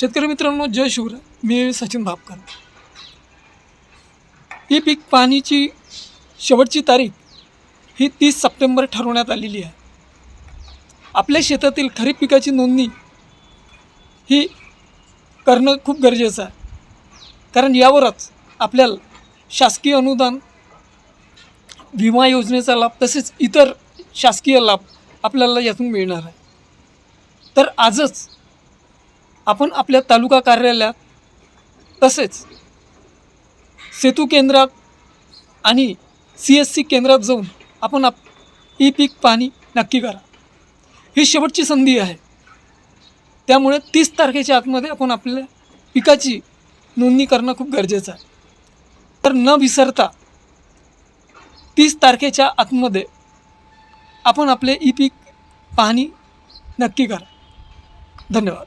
शेतकरी मित्रांनो जय शिवराय. मी सचिन भापकर. ही पीक पाहणीची शेवटची तारीख ही तीस सप्टेंबर ठरवण्यात आलेली आहे. आपल्या शेतातील खरीप पिकाची नोंदणी ही करणं खूप गरजेचं आहे. कारण यावरच आपल्याला शासकीय अनुदान विमा योजनेचा लाभ तसेच इतर शासकीय लाभ आपल्याला यातून मिळणार आहे. तर आजच आपण आपल्या तालुका कार्यालयात तसेच सेतू केंद्रात आणि सी एस सी केंद्रात जाऊन आपण आप ई पीक पाणी नक्की करा. ही शेवटची संधी आहे. त्यामुळे तीस तारखेच्या आतमध्ये आपण आपल्या पिकाची नोंदणी करणं खूप गरजेचं आहे. तर न विसरता तीस तारखेच्या आतमध्ये आपण आपले ई पीक पाहणी नक्की करा. धन्यवाद.